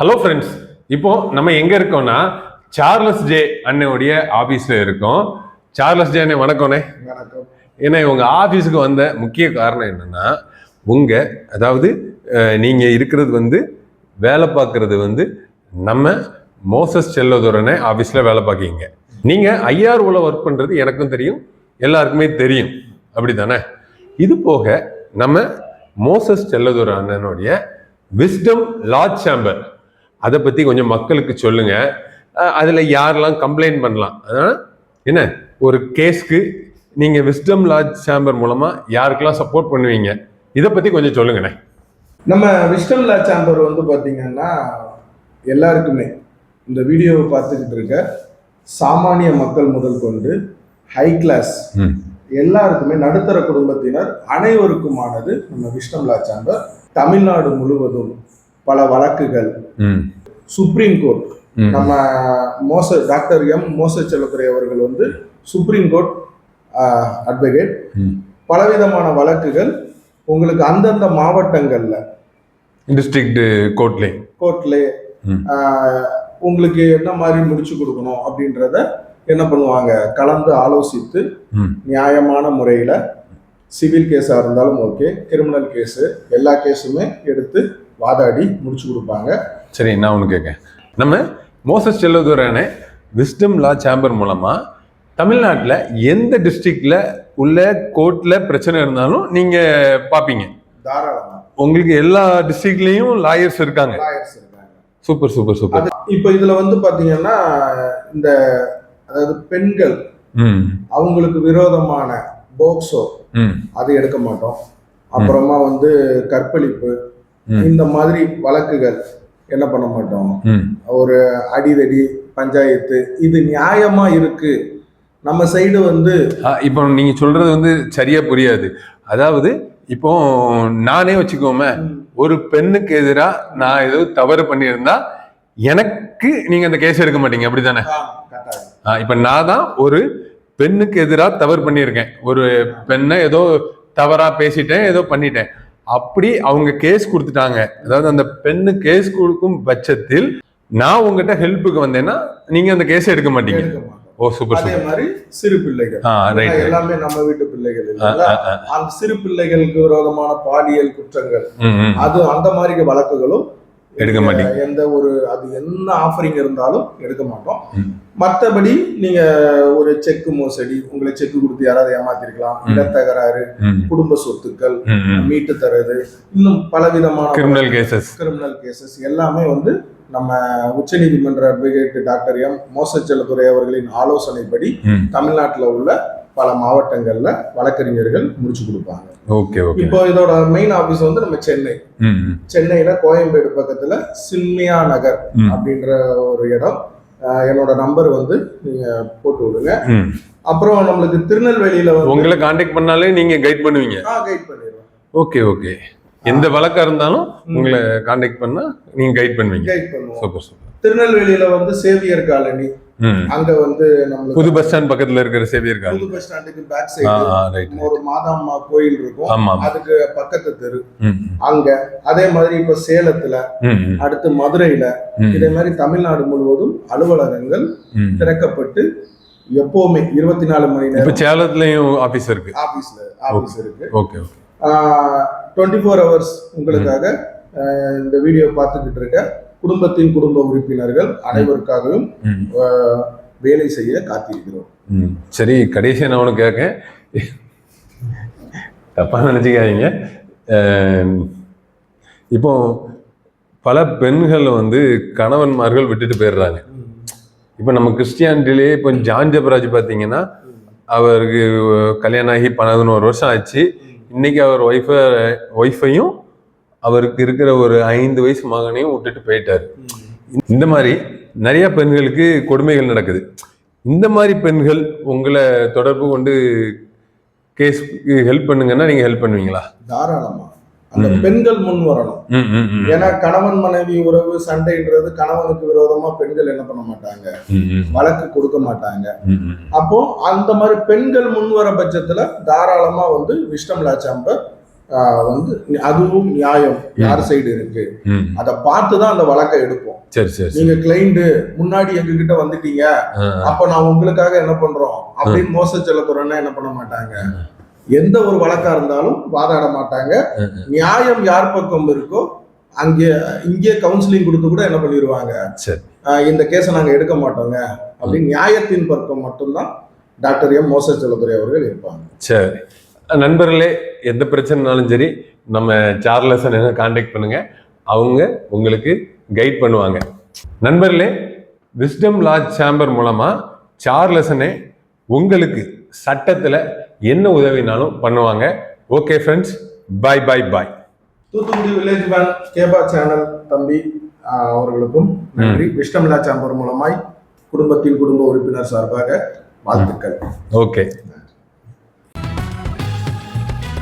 Hello friends இப்போ நம்ம எங்க இருக்கோம்னா சார்லஸ் ஜே அண்ணனுடைய ஆபீஸ்ல இருக்கோம். சார்லஸ் ஜே அண்ணே வணக்கம்ண்ணே. வணக்கம். ஏன்னா உங்க ஆபீஸுக்கு வந்த முக்கிய காரணம் என்னன்னா உங்க அதாவது நீங்க இருக்கிறது வந்து வேலை பார்க்கறது வந்து நம்ம மோசஸ் செல்லதுரனை ஆபீஸ்ல வேலை பார்க்கீங்க நீங்க ஐஆர்ஓல ஒர்க் பண்றது எனக்கும் தெரியும் எல்லாருக்குமே தெரியும். அப்படிதானே இது போக நம்ம மோசஸ் செல்லதுர அண்ணனுடைய விஸ்டம் லார்ஜ் சேம்பர் அதை பத்தி கொஞ்சம் மக்களுக்கு சொல்லுங்க. அஹ், அதுல யாரெல்லாம் கம்ப்ளைண்ட் பண்ணலாம்? அதனால என்ன? ஒரு கேஸ்க்கு நீங்க விஸ்டம் லார்ஜ் சேம்பர் மூலமா யாருக்கெல்லாம் சப்போர்ட் பண்ணுவீங்க? இதை பத்தி கொஞ்சம் சொல்லுங்கண்ணே. நம்ம விஸ்டம் லா சாம்பர் வந்து பார்த்தீங்கன்னா எல்லாருக்குமே இந்த வீடியோவை பார்த்துக்கிட்டு இருக்க சாமானிய மக்கள் முதல் கொண்டு ஹை கிளாஸ் எல்லாருக்குமே நடுத்தர குடும்பத்தினர் அனைவருக்குமானது நம்ம விஸ்டம் லா சாம்பர் தமிழ்நாடு முழுவதும் பல வழக்குகள். சுப்ரீம் கோர்ட் நம்ம மோச டாக்டர் எம் மோச செல்லத்துறை அவர்கள் வந்து சுப்ரீம் கோர்ட் அட்வொகேட் ம். பலவிதமான வழக்குகள் உங்களுக்கு அந்தந்த மாவட்டங்கள்ல. டிஸ்ட்ரிக்ட் கோர்ட்லே கோர்ட்ல. உங்களுக்கு என்ன மாதிரி முடிச்சு கொடுக்கணும் அப்படின்றத என்ன பண்ணுவாங்க? கலந்து ஆலோசித்து நியாயமான முறையில் சிவில் கேஸாக இருந்தாலும் ஓகே கிரிமினல் கேஸு எல்லா கேஸுமே எடுத்து வாதாடி முடிச்சு கொடுப்பாங்க. சரி நான் ஒன்று கேட்க நம்ம மோசஸ் செல்லதுரான விஸ்டம் லா சேம்பர் மூலமா தமிழ்நாட்டில் எந்த டிஸ்ட்ரிக்ட்ல உள்ள கோர்ட்ல பிரச்சனை இருந்தாலும் நீங்க பார்ப்பீங்க. தாராளமாக உங்களுக்கு எல்லா டிஸ்ட்ரிக்ட்லயும் லாயர்ஸ் இருக்காங்க. லாயர்ஸ் இருக்காங்க. Super super super. இப்போ இதுல வந்து பாத்தீங்கன்னா இந்த அதாவது பெண்கள் அவங்களுக்கு விரோதமான போக்சோ ம். அது எடுக்க மாட்டோம். அப்புறமா வந்து கற்பழிப்பு. இந்த மாதிரி வழக்குகள் என்ன பண்ண மாட்டோம்? ஒரு அடிதடி பஞ்சாயத்து இது நியாயமா இருக்கு. நம்ம சைடு வந்து இப்போ நீங்க சொல்றது வந்து சரியா புரியாது. அதாவது இப்போ நானே வச்சுக்கோமே ஒரு பெண்ணுக்கு எதிரா நான் ஏதோ தவறு பண்ணியிருந்தா எனக்கு நீங்க அந்த கேஸ் எடுக்க மாட்டீங்க அப்படிதானே இப்ப நான் தான் ஒரு பெண்ணுக்கு எதிராக தவறு பண்ணியிருக்கேன். ஒரு பெண்ணை ஏதோ தவறா பேசிட்டேன் ஏதோ பண்ணிட்டேன். அப்படி அவங்க கேஸ் கொடுத்துட்டாங்க. அதாவது அந்த பெண்ணு கேஸ் கொடுக்கும் பட்சத்தில் நான் உங்ககிட்ட ஹெல்ப்புக்கு வந்தேன்னா நீங்க அந்த கேஸ் எடுக்க மாட்டீங்க. ஓ சூப்பர் அதே மாதிரி சிறு பிள்ளைகள். எல்லாமே நம்ம வீட்டு பிள்ளைகள் அந்த சிறு பிள்ளைகளுக்கு விரோதமான பாலியல் குற்றங்கள். அது அந்த மாதிரி வழக்குகளும் எடுக்க மாட்டீங்க. எந்த ஒரு அது என்ன ஆஃபரிங் இருந்தாலும் எடுக்க மாட்டோம். மற்றபடி நீங்க ஒரு செக்கு மோசடி உங்களை செக்கு கொடுத்து யாராவது ஏமாத்திருக்கலாம். இடத்தகராறு ம். குடும்ப சொத்துக்கள் மீட்டு தர்றது இன்னும் பலவிதமான கிரிமினல் கேசஸ் கிரிமினல் கேசஸ் எல்லாமே வந்து நம்ம உச்சநீதிமன்ற அட்வொகேட் டாக்டர் எம். மோசச்செல்லத்துறை அவர்களின் ஆலோசனைப்படி தமிழ்நாட்டுல உள்ள பல மாவட்டங்கள்ல வழக்கறிஞர்கள் முடிச்சு கொடுப்பாங்க. Okay okay. இப்போ இதோட மெயின் ஆபீஸ் வந்து நம்ம சென்னை. சென்னையில கோயம்பேடு பக்கத்துல சின்மியா நகர். அப்படின்ற ஒரு இடம். என்னோட நம்பர் வந்து நீங்க போட்டு விடுங்க. அப்புறம் நம்மளுக்கு திருநெல்வேலியில உங்களை காண்டாக்ட் பண்ணாலே நீங்க கைட் பண்ணுவீங்க. கைட் பண்ணிடுவோம். Okay okay. எந்த வழக்கா இருந்தாலும் உங்களை காண்டாக்ட் பண்ணா நீங்க கைட் பண்ணுவீங்க. கைட் பண்ணுவோம். Super super. திருநெல்வேலியில வந்து சேவியர் காலனி. அங்க வந்து நம்மளுக்கு புது பஸ் ஸ்டாண்ட் பக்கத்துல இருக்கிற சேவியர் புது பஸ் ஸ்டாண்டுக்கு பேக் சைடு ஒரு மாதாம்மா கோயில் இருக்கும். அதுக்கு பக்கத்து தெரு. அங்க அதே மாதிரி இப்ப சேலத்துல அடுத்து மதுரையில இதே மாதிரி தமிழ்நாடு முழுவதும் அலுவலகங்கள் திறக்கப்பட்டு எப்பவுமே இருபத்தி நாலு மணி இப்ப நேரம் சேலத்துலயும் ஆபீஸ் இருக்கு. ஆபீஸ்ல ஆபீஸ் இருக்கு. Okay okay twenty four hours உங்களுக்காக இந்த வீடியோ பார்த்துக்கிட்டு இருக்க குடும்பத்தின் குடும்ப உறுப்பினர்கள் அனைவருக்காகவும் வேலை செய்ய காத்திருக்கிறோம். சரி கடைசியா நான் ஒன்று கேட்க தப்பா நினச்சிக்காதீங்க. இப்போ பல பெண்கள் வந்து கணவன்மார்கள் விட்டுட்டு போயிடுறாங்க. இப்போ நம்ம கிறிஸ்டியானிட்டிலேயே இப்போ ஜான் ஜபராஜ் பார்த்தீங்கன்னா அவருக்கு கல்யாணம் ஆகி பதினோரு வருஷம் ஆச்சு. இன்னைக்கு அவர் ஒய்ஃபை ஒய்ஃபையும் அவருக்கு இருக்கிற ஒரு ஐந்து வயசு மகனையும் விட்டுட்டு போயிட்டாரு. இந்த மாதிரி நிறைய பெண்களுக்கு கொடுமைகள் நடக்குது. இந்த மாதிரி பெண்கள் உங்களை தொடர்பு கொண்டு கேஸ்க்கு ஹெல்ப் பண்ணுங்கன்னா நீங்க ஹெல்ப் பண்ணுவீங்களா? தாராளமா. அந்த. பெண்கள் முன் வரணும். ஏன்னா கணவன் மனைவி உறவு சண்டைன்றது கணவனுக்கு விரோதமா பெண்கள் என்ன பண்ண மாட்டாங்க? வழக்கு கொடுக்க மாட்டாங்க. அப்போ அந்த மாதிரி பெண்கள் முன் வர பட்சத்துல தாராளமா வந்து விஷ்டம் லாச்சாம்பர் வந்து அதுவும் நியாயம். யார் சைடு இருக்கு? அதை பார்த்து தான் அந்த வழக்கை எடுப்போம். சரி சரி நீங்க கிளைண்ட் முன்னாடி எங்க கிட்ட வந்துட்டீங்க அப்ப நான் உங்களுக்காக என்ன பண்றோம்? அப்படின்னு மோச செல்லத்துறன்னா என்ன பண்ண மாட்டாங்க? எந்த ஒரு வழக்கா இருந்தாலும் வாதாட மாட்டாங்க. நியாயம் யார் பக்கம் இருக்கோ அங்கே இங்கே கவுன்சிலிங் கொடுத்து கூட என்ன பண்ணிடுவாங்க இந்த கேஸை நாங்க எடுக்க மாட்டோங்க. அப்படின்னு நியாயத்தின் பக்கம் மட்டும்தான் டாக்டர் எம் மோச செல்லத்துறை அவர்கள் இருப்பாங்க. சரி. நண்பர்களே எந்த பிரச்சனைனாலும் சரி நம்ம சார்லஸன் என்ன காண்டாக்ட் பண்ணுங்க. அவங்க உங்களுக்கு கைட் பண்ணுவாங்க. நண்பர்களே விஸ்டம் லாஜ் சேம்பர் மூலமா சார்லஸனே உங்களுக்கு சட்டத்தில் என்ன உதவினாலும் பண்ணுவாங்க. Okay friends bye bye bye Thoothukudi village bank கேபா channel தம்பி அவர்களுக்கும் நன்றி. விஷ்டமில்லா சாம்பர் மூலமாய் குடும்பத்தின் குடும்ப உறுப்பினர் சார்பாக வாழ்த்துக்கள். ஓகே